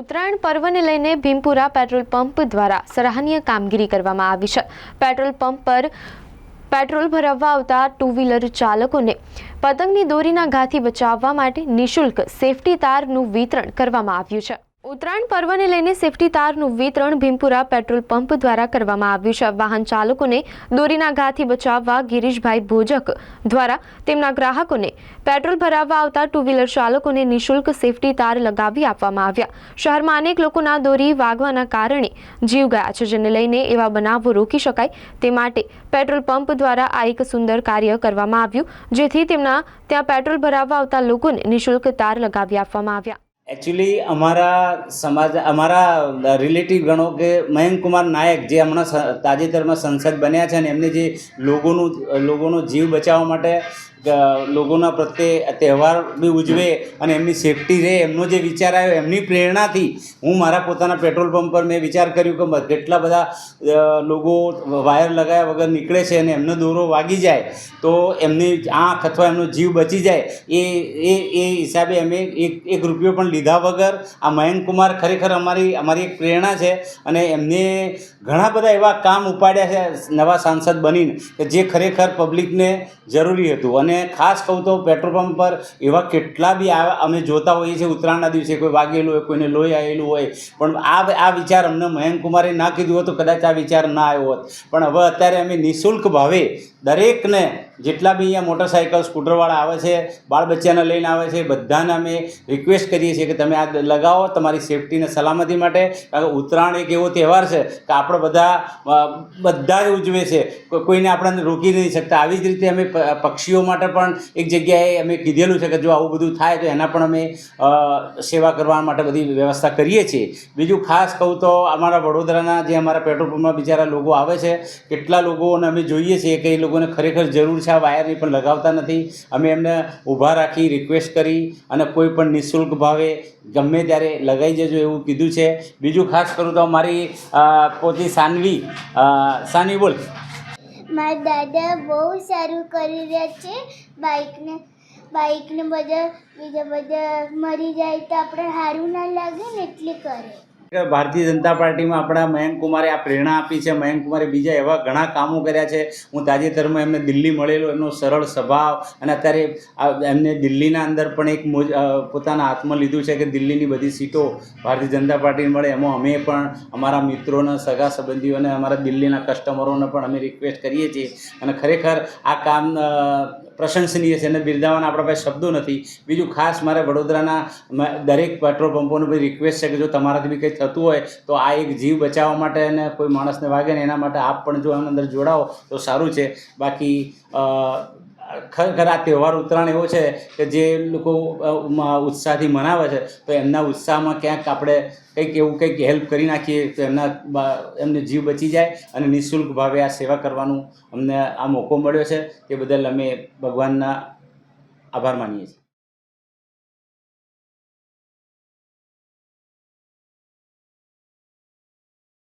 ઉત્તરાયણ પર્વને લઈને Bhimpura petrol pump દ્વારા સરાહનીય કામગીરી કરવામાં આવી છે. પેટ્રોલ પંપ પર પેટ્રોલ ભરાવવા આવતા ટુ વ્હીલર ચાલકોને પતંગની દોરીના ઘાથી બચાવવા માટે નિઃશુલ્ક સેફટી તારનું વિતરણ કરવામાં આવ્યું છે. ઉત્તરાયણ પર્વને લઈને સેફટી તારનું વિતરણ ભીમપુરા પેટ્રોલ પંપ દ્વારા કરવામાં આવ્યું છે. વાહન ચાલકોને દોરીના ઘાથી બચાવવા ગિરીશભાઈ ભોજક દ્વારા તેમના ગ્રાહકોને પેટ્રોલ ભરાવવા આવતા ટુ વ્હીલર ચાલકોને નિઃશુલ્ક સેફટી તાર લગાવી આપવામાં આવ્યા. શહેરમાં અનેક લોકોના દોરી વાગવાના કારણે જીવ ગયા છે, જેને લઈને એવા બનાવો રોકી શકાય તે માટે પેટ્રોલ પંપ દ્વારા આ એક સુંદર કાર્ય કરવામાં આવ્યું, જેથી તેમના ત્યાં પેટ્રોલ ભરાવવા આવતા લોકોને નિઃશુલ્ક તાર લગાવી આપવામાં આવ્યા. એકચ્યુઅલી અમારા સમાજ, અમારા રિલેટિવ ગણો કે મયંક કુમાર નાયક જે હમણાં તાજેતરમાં સંસદ બન્યા છે અને એમને જે લોકોનું લોકોનો જીવ બચાવવા માટે લોકોના પ્રત્યે તહેવાર બી ઉજવે અને એમની સેફટી રહે, એમનો જે વિચાર આવ્યો, એમની પ્રેરણાથી હું મારા પોતાના પેટ્રોલ પંપ પર મેં વિચાર કર્યું કે કેટલા બધા લોકો વાયર લગાવ્યા વગર નીકળે છે અને એમનો દોરો વાગી જાય, તો એમની આંખ અથવા એમનો જીવ બચી જાય, એ એ એ હિસાબે અમે એક એક રૂપિયો પણ લીધા વગર આ મયંક કુમાર ખરેખર અમારી અમારી એક પ્રેરણા છે અને એમને ઘણા બધા એવા કામ ઉપાડ્યા છે નવા સાંસદ બનીને, કે જે ખરેખર પબ્લિકને જરૂરી હતું અને ખાસ કહું તો પેટ્રોલ પંપ પર એવા કેટલા બી આ અમે જોતા હોઈએ છીએ, ઉત્તરાયણના દિવસે કોઈ વાગેલું હોય, કોઈને લોહી આવેલું હોય, પણ આ આ વિચાર અમને મયંક કુમારે ના કીધું હોત તો કદાચ આ વિચાર ના આવ્યો હોત. પણ હવે અત્યારે અમે નિઃશુલ્ક ભાવે દરેકને જેટલા બી અહીંયા મોટરસાઇકલ સ્કૂટરવાળા આવે છે બાળ બચ્ચાને લઈને આવે છે, બધાને અમે રિક્વેસ્ટ કરીએ છીએ કે તમે આ લગાવો તમારી સેફટી અને સલામતી માટે. કારણ કે ઉત્તરાયણ એક એવો તહેવાર છે કે આપણે બધા બધા જ ઉજવે છે. કોઈ- કોઈને આપણે રોકી નહીં શકતા. આવી જ રીતે અમે પક્ષીઓ માટે પણ એક જગ્યાએ અમે કીધેલું છે કે જો આવું બધું થાય તો એના પણ અમે સેવા કરવા માટે બધી વ્યવસ્થા કરીએ છીએ. બીજું ખાસ કહું તો અમારા વડોદરાના જે અમારા પેટ્રોલ પંપમાં બિચારા લોકો આવે છે, કેટલા લોકોને અમે જોઈએ છીએ કે એ લોકોને ખરેખર જરૂર છે આ વાયરની પણ લગાવતા નથી. અમે એમને ઊભા રાખી રિક્વેસ્ટ કરી અને કોઈ પણ નિઃશુલ્ક ભાવે ગમે ત્યારે લગાવી જજો એવું કીધું છે. બીજું ખાસ કરું તો મારી પોતી સાનવી સાનવી બોલ. મારા દાદા બહુ સારું કરી રહ્યા છે. બાઇકને બાઇકને બધા, બીજા બધા મરી જાય તો આપણે સારું ના લાગે ને એટલે કરે. ભારતીય જનતા પાર્ટીમાં આપણા મયંક કુમારે આ પ્રેરણા આપી છે, મયંક કુમારે બીજા એવા ઘણા કામો કર્યા છે. હું તાજેતરમાં એમને દિલ્હી મળેલો, એમનો સરળ સ્વભાવ અને અત્યારે એમને દિલ્હીના અંદર પણ એક પોતાના હાથમાં લીધું છે કે દિલ્હીની બધી સીટો ભારતીય જનતા પાર્ટીને મળે. એમાં અમે પણ અમારા મિત્રોને, સગા સંબંધીઓને, અમારા દિલ્હીના કસ્ટમરોને પણ અમે રિક્વેસ્ટ કરીએ છીએ. અને ખરેખર આ કામ પ્રશંસનીય છે અને બિરદાવાના આપણા પાસે શબ્દો નથી. બીજું ખાસ મારે વડોદરાના દરેક પેટ્રોલ પંપોને બી રિક્વેસ્ટ છે કે જો તમારાથી બી કંઈ થતું હોય, તો આ એક જીવ બચાવવા માટે અને કોઈ માણસને વાગે ને એના માટે આપ પણ જો આની અંદર જોડાઓ, તો સારું છે. બાકી ખરેખર આ તહેવાર ઉત્તરાયણ એવો છે કે જે લોકો ઉત્સાહથી મનાવે છે, તો એમના ઉત્સાહમાં ક્યાંક આપણે કંઈક એવું કંઈક હેલ્પ કરી નાખીએ, તો એમના એમને જીવ બચી જાય અને નિઃશુલ્ક ભાવે આ સેવા કરવાનું અમને આ મોકો મળ્યો છે. તે બદલ અમે ભગવાનના આભાર માનીએ છીએ.